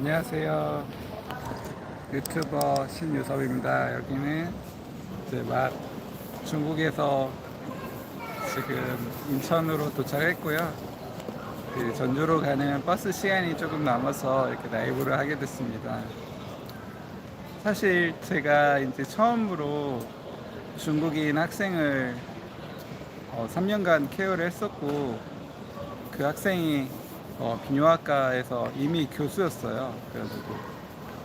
안녕하세요. 유튜버 신유섭입니다. 여기는 이제 막 중국에서 지금 인천으로 도착했고요. 그 전주로 가는 버스 시간이 조금 남아서 이렇게 라이브를 하게 됐습니다. 사실 제가 이제 처음으로 중국인 학생을 어, 3년간 케어를 했었고 그 학생이 어, 비뇨학과에서 이미 교수였어요. 그래가지고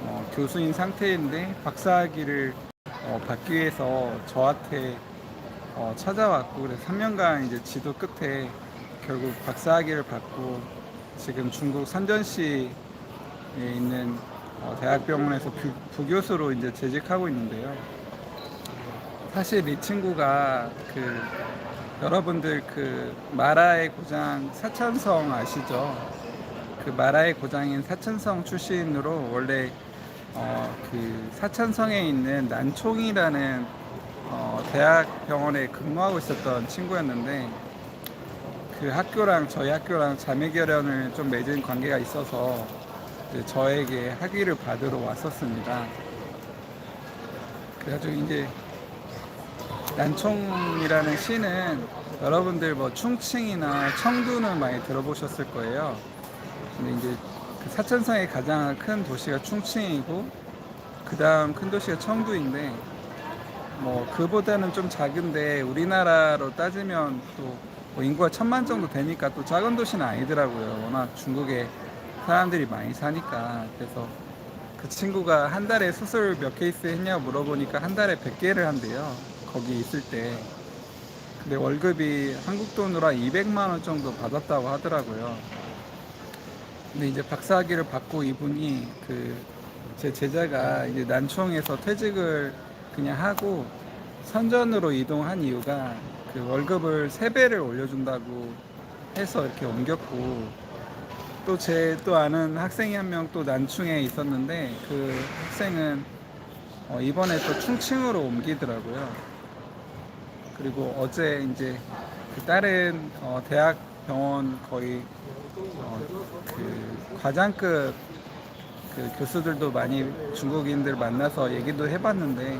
어, 교수인 상태인데 박사학위를 어, 받기 위해서 저한테 어, 찾아왔고 그래서 3년간 이제 지도 끝에 결국 박사학위를 받고 지금 중국 선전시에 있는 어, 대학병원에서 부, 부교수로 이제 재직하고 있는데요. 사실 이 친구가 그 여러분들 그 마라의 고장 사천성 아시죠? 그 마라의 고장인 사천성 출신으로 원래 어 그 사천성에 있는 난총이라는 어 대학 병원에 근무하고 있었던 친구였는데 그 학교랑 저희 학교랑 자매 결연을 좀 맺은 관계가 있어서 이제 저에게 학위를 받으러 왔었습니다. 그래가지고 이제 난총이라는 시는 여러분들 뭐 충칭이나 청두는 많이 들어보셨을 거예요. 근데 이제 그 사천성의 가장 큰 도시가 충칭이고 그 다음 큰 도시가 청두인데 뭐 그보다는 좀 작은데 우리나라로 따지면 또 뭐 인구가 천만 정도 되니까 또 작은 도시는 아니더라고요. 워낙 중국에 사람들이 많이 사니까 그래서 그 친구가 한 달에 수술 몇 케이스 했냐고 물어보니까 한 달에 100개를 한대요. 거기 있을 때. 근데 월급이 한국 돈으로 한 200만 원 정도 받았다고 하더라고요. 근데 이제 박사학위를 받고 이분이 그 제 제자가 이제 난총에서 퇴직을 그냥 하고 선전으로 이동한 이유가 그 월급을 3배를 올려준다고 해서 이렇게 옮겼고 또 제또 아는 학생이 한 명 또 난충에 있었는데 그 학생은 어 이번에 또 충칭으로 옮기더라고요. 그리고 어제 이제 그 다른 어 대학 병원 거의 어 그 과장급 그 교수들도 많이 중국인들 만나서 얘기도 해봤는데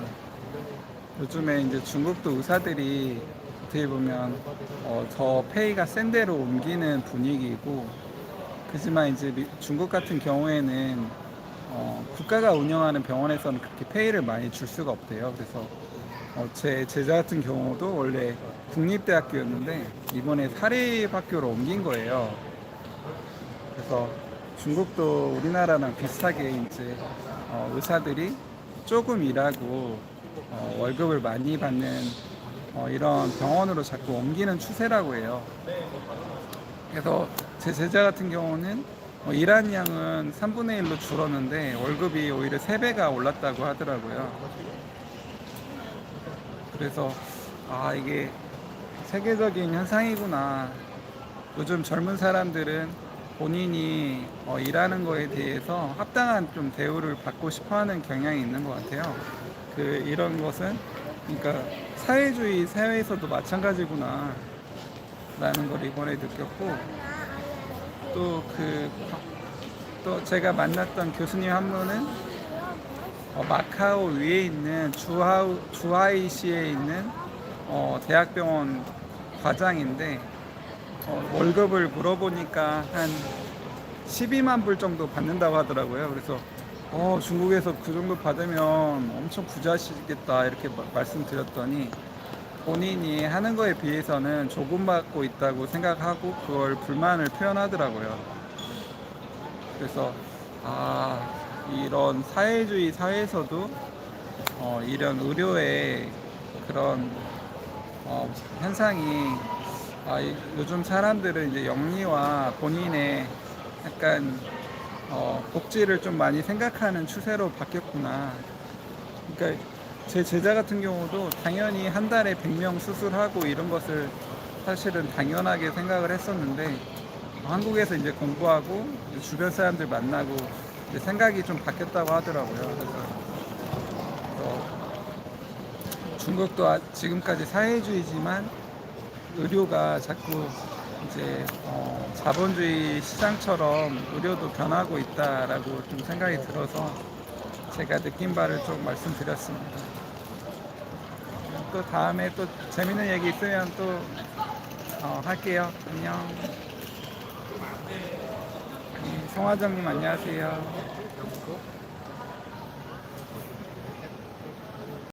요즘에 이제 중국도 의사들이 어떻게 보면 어, 더 페이가 센 데로 옮기는 분위기고 그지만 이제 미- 중국 같은 경우에는 어, 국가가 운영하는 병원에서는 그렇게 페이를 많이 줄 수가 없대요. 그래서 어, 제 제자 같은 경우도 원래 국립대학교였는데 이번에 사립학교로 옮긴 거예요. 그래서 중국도 우리나라랑 비슷하게 이제 어, 의사들이 조금 일하고 어, 월급을 많이 받는 어, 이런 병원으로 자꾸 옮기는 추세라고 해요. 그래서 제 제자 같은 경우는 어, 일한 양은 3분의 1로 줄었는데 월급이 오히려 3배가 올랐다고 하더라고요. 그래서 아 이게 세계적인 현상이구나. 요즘 젊은 사람들은 본인이 어, 일하는 거에 대해서 합당한 좀 대우를 받고 싶어하는 경향이 있는 것 같아요. 그 이런 것은 그러니까 사회주의 사회에서도 마찬가지구나 라는 걸 이번에 느꼈고 또 그 또 제가 만났던 교수님 한 분은 어, 마카오 위에 있는 주하우, 주하이시에 있는 어, 대학병원 과장인데 어, 월급을 물어보니까 한 12만 불 정도 받는다고 하더라고요. 그래서 어, 중국에서 그 정도 받으면 엄청 부자시겠다 이렇게 마- 말씀드렸더니 본인이 하는 거에 비해서는 조금 받고 있다고 생각하고 그걸 불만을 표현하더라고요. 그래서 아 이런 사회주의 사회에서도 어, 이런 의료의 그런 어, 현상이 아, 이- 요즘 사람들은 이제 영리와 본인의 약간 어, 복지를 좀 많이 생각하는 추세로 바뀌었구나. 그러니까 제 제자 같은 경우도 당연히 한 달에 100명 수술하고 이런 것을 사실은 당연하게 생각을 했었는데 한국에서 이제 공부하고 주변 사람들 만나고 생각이 좀 바뀌었다고 하더라고요. 그래서 어, 중국도 아- 지금까지 사회주의지만 의료가 자꾸 이제 어, 자본주의 시장처럼 의료도 변하고 있다라고 좀 생각이 들어서 제가 느낀 바를 좀 말씀드렸습니다. 또 다음에 또 재밌는 얘기 있으면 또 어, 할게요. 안녕. 네, 송화정님 안녕하세요.